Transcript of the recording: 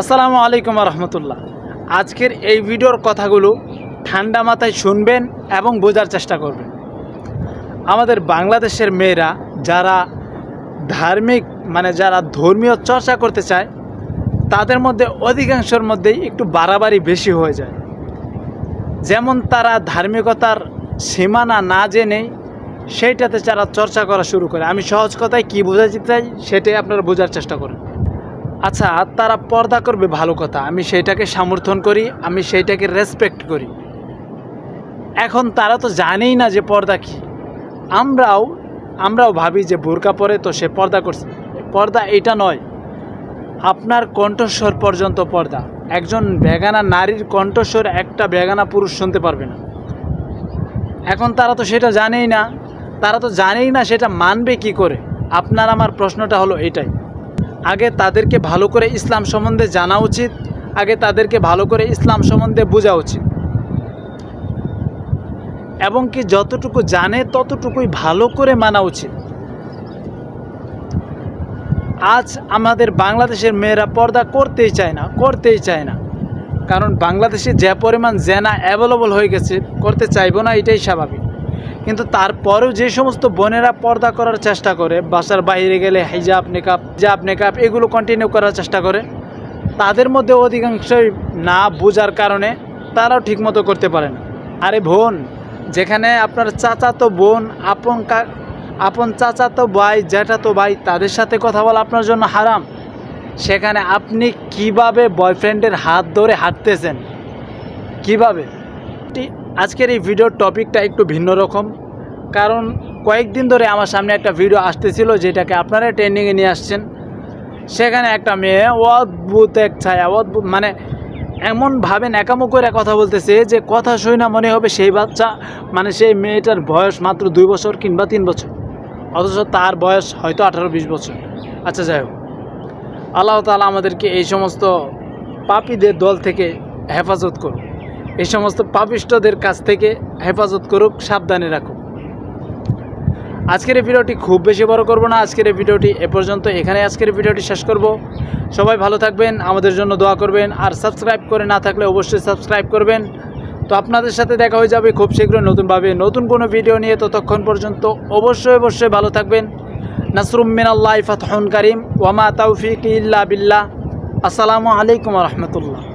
আসসালামু আলাইকুম রহমতুল্লাহ আজকের এই ভিডিওর কথাগুলো ঠান্ডা মাথায় শুনবেন এবং বোঝার চেষ্টা করবেন। আমাদের বাংলাদেশের মেয়েরা যারা ধার্মিক মানে যারা ধর্মীয় চর্চা করতে চায়, তাদের মধ্যে অধিকাংশের মধ্যেই একটু বাড়াবাড়ি বেশি হয়ে যায়। যেমন তারা ধার্মিকতার সীমানা না জেনে সেইটাতে যারা চর্চা করা শুরু করে। আমি সহজ কথায় কী বোঝাতে চাই সেটাই আপনারা বোঝার চেষ্টা করেন। আচ্ছা তারা পর্দা করবে ভালো কথা। আমি সেইটাকে সমর্থন করি, আমি সেইটাকে রেসপেক্ট করি। এখন তারা তো জানেই না যে পর্দা কী। আমরাও আমরাও ভাবি যে বোরকা পরে তো সে পর্দা করছে। পর্দা এটা নয়। আপনার কণ্ঠস্বর পর্যন্ত পর্দা। একজন বেগানা নারীর কণ্ঠস্বর একটা বেগানা পুরুষ শুনতে পারবে না। এখন তারা তো সেটা জানেই না। তারা তো জানেই না সেটা মানবে কি করে। আপনার আমার প্রশ্নটা হলো এটাই। আগে তাদেরকে ভালো করে ইসলাম সম্বন্ধে জানা উচিত, আগে তাদেরকে ভালো করে ইসলাম সম্বন্ধে বোঝা উচিত। এবং কি যতটুকু জানে ততটুকুই ভালো করে মানা উচিত। আজ আমাদের বাংলাদেশের মেয়েরা পর্দা করতেই চায় না, করতেই চায় না। কারণ বাংলাদেশে যে পরিমাণ জেনা অ্যাভেলেবল হয়ে গেছে, করতে চাইব না, এটাই স্বাভাবিক। কিন্তু তারপরেও যে সমস্ত বোনেরা পর্দা করার চেষ্টা করে, বাসার বাইরে গেলে হিজাব নেকাপ জাব নেকাপ এগুলো কন্টিনিউ করার চেষ্টা করে, তাদের মধ্যে অধিকাংশই না বোঝার কারণে তারাও ঠিকমতো করতে পারে না। আরে বোন, যেখানে আপনার চাচাতো বোন, আপন আপন চাচাতো ভাই, জ্যাঠাতো ভাই, তাদের সাথে কথা বলা আপনার জন্য হারাম। সেখানে আপনি কীভাবে বয়ফ্রেন্ডের হাত ধরে হাঁটতেছেন? কীভাবে? আজকের এই ভিডিওর টপিকটা একটু ভিন্ন রকম। কারণ কয়েকদিন ধরে আমার সামনে একটা ভিডিও আসতেছিল যেটাকে আপনারা ট্রেন্ডিংয়ে নিয়ে আসছেন। সেখানে একটা মেয়ে অদ্ভুত এক ছায়া, অদ্ভুত মানে এমনভাবে ন্যাকামো করে কথা বলতেছে যে কথা শুই না মনে হবে সেই বাচ্চা মানে সেই মেয়েটার বয়স মাত্র দুই বছর কিংবা তিন বছর। অথচ তার বয়স হয়তো আঠারো বিশ বছর। আচ্ছা যাই হোক। আল্লাহ তালা আমাদেরকে এই সমস্ত পাপীদের দল থেকে হেফাজত করুক। এই সমস্ত পাপিষ্টদের কাছ থেকে হেফাজত করুক, সাবধানে রাখুক। আজকের এই ভিডিওটি খুব বেশি বড় করব না। আজকের এই ভিডিওটি এ পর্যন্ত এখানে আজকের ভিডিওটি শেষ করব। সবাই ভালো থাকবেন, আমাদের জন্য দোয়া করবেন। আর সাবস্ক্রাইব করে না থাকলে অবশ্যই সাবস্ক্রাইব করবেন। তো আপনাদের সাথে দেখা হয়ে যাবে খুব শীঘ্রই নতুনভাবে নতুন কোনো ভিডিও নিয়ে। ততক্ষণ পর্যন্ত অবশ্যই অবশ্যই ভালো থাকবেন। নাসরুম মিনাল্লাহ ফাতহুন করিম। ওয়ামা তাউফিক ইল্লা বিল্লাহ। আসসালামু আলাইকুম রহমতুল্লাহ।